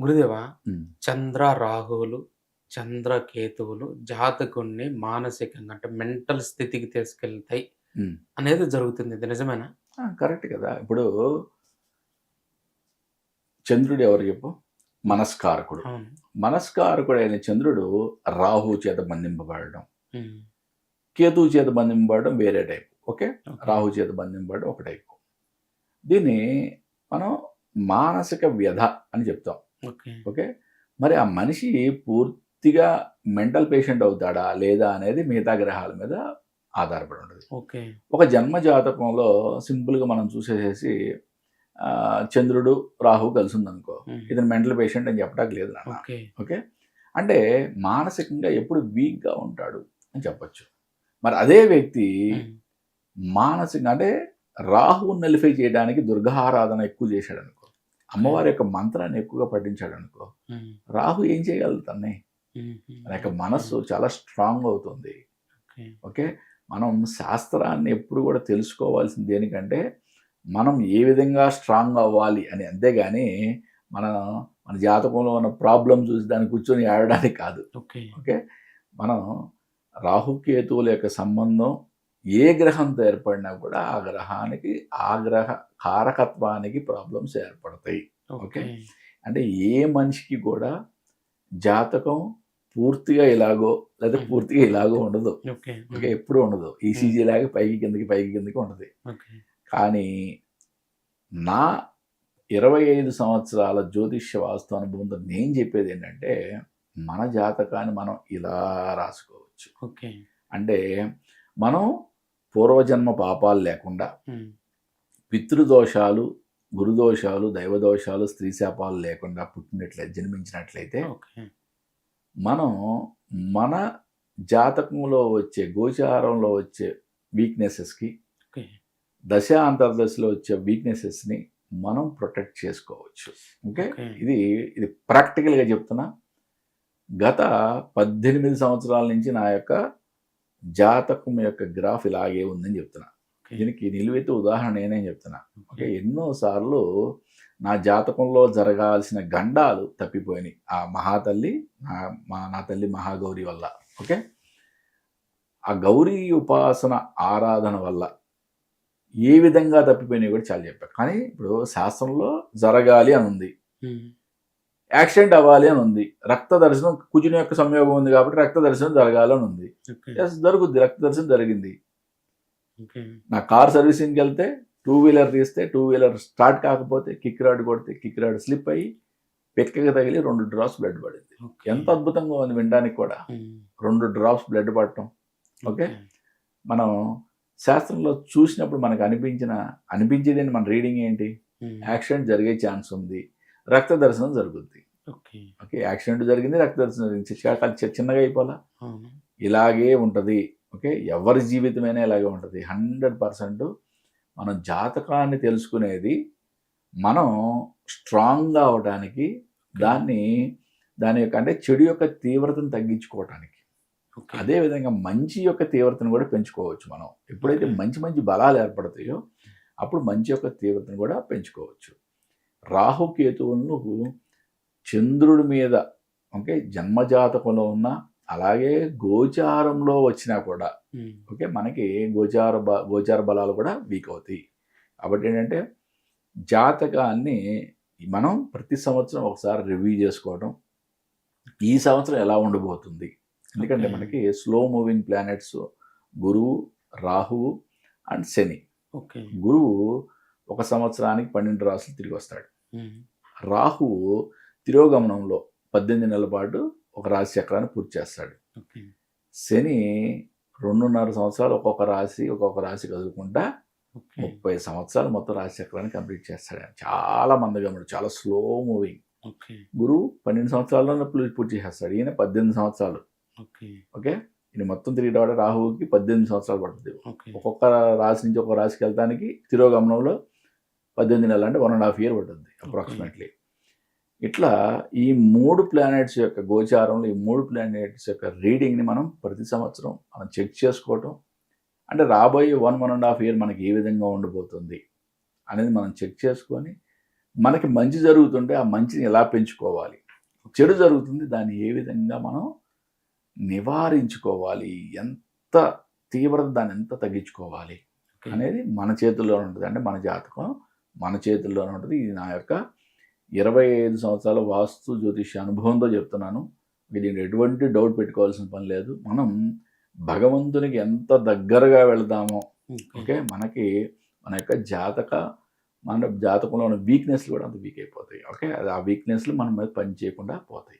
గురుదేవా. చంద్ర రాహువులు చంద్ర కేతువులు జాతకుణ్ణి మానసికంగా అంటే మెంటల్ స్థితికి తీసుకెళ్తాయి. అనేది జరుగుతుంది. ఇది నిజమేనా? కరెక్ట్ కదా. ఇప్పుడు చంద్రుడు ఎవరు చెప్పు? మనస్కారకుడు. మనస్కారకుడు అయిన చంద్రుడు రాహు చేత బంధింపబడడం. కేతువు చేత బంధింపబడడం వేరే టైప్. ఓకే? ఓకే. రాహు చేత బంధింపబడడం ఒక టైపు. దీన్ని మనం మానసిక వ్యధ అని చెప్తాం. ఓకే. మరి ఆ మనిషి పూర్తిగా మెంటల్ పేషెంట్ అవుతాడా లేదా అనేది మిగతా గ్రహాల మీద ఆధారపడి ఉంటుంది. ఓకే. ఒక జన్మ జాతకంలో సింపుల్గా మనం చూసేసేసి చంద్రుడు రాహు కలిసి ఉందనుకో. ఇతను మెంటల్ పేషెంట్ అని చెప్పడానికి లేదు నాన్న. ఓకే. అంటే మానసికంగా ఎప్పుడు వీక్గా ఉంటాడు అని చెప్పొచ్చు. మరి అదే వ్యక్తి. మానసికంగా అంటే రాహువు నలిఫై చేయడానికి దుర్గారాధన ఎక్కువ చేశాడు అనుకో అమ్మవారి యొక్క మంత్రాన్ని ఎక్కువగా పఠించాడు అనుకో. రాహు ఏం చేయగలదు తన్ని. తన యొక్క మనస్సు చాలా స్ట్రాంగ్ అవుతుంది. ఓకే. మనం శాస్త్రాన్ని ఎప్పుడు కూడా తెలుసుకోవాల్సింది దేనికంటే మనం ఏ విధంగా స్ట్రాంగ్ అవ్వాలి అని. అంతేగాని మన మన జాతకంలో ఉన్న ప్రాబ్లం చూసి దాన్ని కూర్చొని ఆడడానికి కాదు. ఓకే. ఓకే? మనం రాహుకేతువుల యొక్క సంబంధం ఏ గ్రహంతో ఏర్పడినా కూడా ఆ గ్రహానికి ఆ గ్రహ కారకత్వానికి ప్రాబ్లమ్స్ ఏర్పడతాయి. ఓకే? అంటే ఏ మనిషికి కూడా జాతకం పూర్తిగా ఇలాగో లేదా పూర్తిగా ఇలాగో ఉండదు. ఓకే. ఎప్పుడు ఉండదు. ఈసీజీ లాగా పైకి కిందకి పైకి కిందకి ఓకే. కానీ నా ఇరవై ఐదు సంవత్సరాల జ్యోతిష్య వాస్తు అనుభవంతో నేను చెప్పేది ఏంటంటే మన జాతకాన్ని మనం ఇలా రాసుకోవచ్చు. ఓకే. అంటే మనం పూర్వజన్మ పాపాలు లేకుండా. పితృదోషాలు గురుదోషాలు దైవదోషాలు స్త్రీ శాపాలు లేకుండా పుట్టినట్లయితే జన్మించినట్లయితే మనం మన జాతకంలో వచ్చే గోచారంలో వచ్చే వీక్నెసెస్కి దశ అంతర్దశలో వచ్చే వీక్నెసెస్ని మనం ప్రొటెక్ట్ చేసుకోవచ్చు. ఓకే? ఇది ఇది ప్రాక్టికల్గా చెప్తున్నా. గత పద్దెనిమిది సంవత్సరాల నుంచి నా యొక్క జాతకం యొక్క గ్రాఫ్ ఇలాగే ఉందని చెప్తున్నా. దీనికి నిలువెత్తు ఉదాహరణ నేనే చెప్తున్నా. ఓకే. ఎన్నోసార్లు నా జాతకంలో జరగాల్సిన గండాలు తప్పిపోయినాయి. ఆ మహాతల్లి నా మా నా తల్లి మహాగౌరి వల్ల. ఓకే? ఆ గౌరీ ఉపాసన ఆరాధన వల్ల ఏ విధంగా తప్పిపోయినాయి కూడా చాలా చెప్పారు కానీ ఇప్పుడు శాస్త్రంలో జరగాలి అని ఉంది. యాక్సిడెంట్ అవ్వాలి అని ఉంది. రక్త దర్శనం కుజుని యొక్క సంయోగం ఉంది కాబట్టి రక్త దర్శనం జరగాలి అని ఉంది జరుగుద్ది. రక్త దర్శనం జరిగింది. నా కార్ సర్వీసింగ్కి వెళ్తే టూ వీలర్ తీస్తే టూ వీలర్ స్టార్ట్ కాకపోతే కిక్ రాడ్ కొడితే కిక్ రాడ్ స్లిప్ అయ్యి పెక్కగా తగిలి రెండు డ్రాప్స్ బ్లడ్ పడింది. ఎంత అద్భుతంగా ఉంది వినడానికి కూడా. రెండు డ్రాప్స్ బ్లడ్ పడటం. ఓకే? మనం శాస్త్రంలో చూసినప్పుడు మనకు అనిపించిన అనిపించేది మన రీడింగ్ ఏంటి. యాక్సిడెంట్ జరిగే ఛాన్స్ ఉంది. రక్త దర్శనం జరుగుద్ది. ఓకే. ఓకే యాక్సిడెంట్ జరిగింది రక్త దర్శనం జరిగింది. చిన్నగా అయిపోలా ఇలాగే ఉంటుంది. ఓకే ఎవరి జీవితమైనా ఇలాగే ఉంటుంది. హండ్రెడ్ పర్సెంట్ మనం జాతకాన్ని తెలుసుకునేది మనం స్ట్రాంగ్గా అవడానికి దాన్ని దాని యొక్క అంటే చెడు యొక్క తీవ్రతను తగ్గించుకోవటానికి. అదేవిధంగా మంచి యొక్క తీవ్రతను కూడా పెంచుకోవచ్చు మనం. ఎప్పుడైతే. మంచి మంచి బలాలు ఏర్పడతాయో అప్పుడు మంచి యొక్క తీవ్రతను కూడా పెంచుకోవచ్చు. రాహుకేతువులను చంద్రుడి మీద ఓకే జన్మజాతకంలో ఉన్న అలాగే గోచారంలో వచ్చినా కూడా. ఓకే మనకి గోచార బ గోచార బలాలు కూడా వీక్ అవుతాయి కాబట్టి ఏంటంటే జాతకాన్ని మనం ప్రతి సంవత్సరం ఒకసారి రివ్యూ చేసుకోవడం ఈ సంవత్సరం ఎలా ఉండబోతుంది ఎందుకంటే. మనకి స్లో మూవింగ్ ప్లానెట్స్ గురువు రాహువు అండ్ శని ఓకే గురువు ఒక సంవత్సరానికి పన్నెండు రాసులు తిరిగి వస్తాడు. రాహువు తిరోగమనంలో పద్దెనిమిది నెలల పాటు ఒక రాశి చక్రాన్ని పూర్తి చేస్తాడు. శని రెండున్నర సంవత్సరాలు ఒక్కొక్క రాశి ఒక్కొక్క రాశి కదులుకుంటా ముప్పై సంవత్సరాలు మొత్తం రాశి చక్రాన్ని కంప్లీట్ చేస్తాడు. చాలా మందగమనుడు చాలా స్లో మూవింగ్ గురువు పన్నెండు సంవత్సరాల్లోనే పూర్తి చేసేస్తాడు. ఈయన పద్దెనిమిది సంవత్సరాలు. ఓకే. ఈయన మొత్తం తిరిగి రావడం రాహువుకి పద్దెనిమిది సంవత్సరాలు పడుతుంది. ఒక్కొక్క రాశి నుంచి ఒక్కొక్క రాశికి వెళ్తానికి తిరోగమనంలో పద్దెనిమిది నెలలు అంటే వన్ అండ్ హాఫ్ ఇయర్ పడుతుంది అప్రాక్సిమేట్లీ ఇట్లా ఈ మూడు ప్లానెట్స్ యొక్క గోచారంలో ఈ మూడు ప్లానెట్స్ యొక్క రీడింగ్ని మనం ప్రతి సంవత్సరం మనం చెక్ చేసుకోవటం. అంటే రాబోయే one one and half year మనకి ఏ విధంగా ఉండబోతుంది అనేది మనం చెక్ చేసుకొని మనకి మంచి జరుగుతుంటే ఆ మంచిని ఎలా పెంచుకోవాలి? చెడు జరుగుతుంది దాన్ని ఏ విధంగా మనం నివారించుకోవాలి? ఎంత తీవ్రత దాన్ని ఎంత తగ్గించుకోవాలి. అనేది మన చేతుల్లో ఉంటుంది. అంటే మన జాతకం మన చేతుల్లోనే ఉంటుంది. ఇది నా యొక్క ఇరవై ఐదు సంవత్సరాల వాస్తు జ్యోతిష్య అనుభవంతో చెప్తున్నాను. దీనికి ఎటువంటి డౌట్ పెట్టుకోవాల్సిన పని లేదు. మనం భగవంతునికి ఎంత దగ్గరగా వెళదామో ఓకే. మనకి మన యొక్క జాతక మన జాతకంలో ఉన్న వీక్నెస్లు కూడా అంత వీక్ అయిపోతాయి. ఓకే? అది ఆ వీక్నెస్లు మన మీద పని చేయకుండా పోతాయి.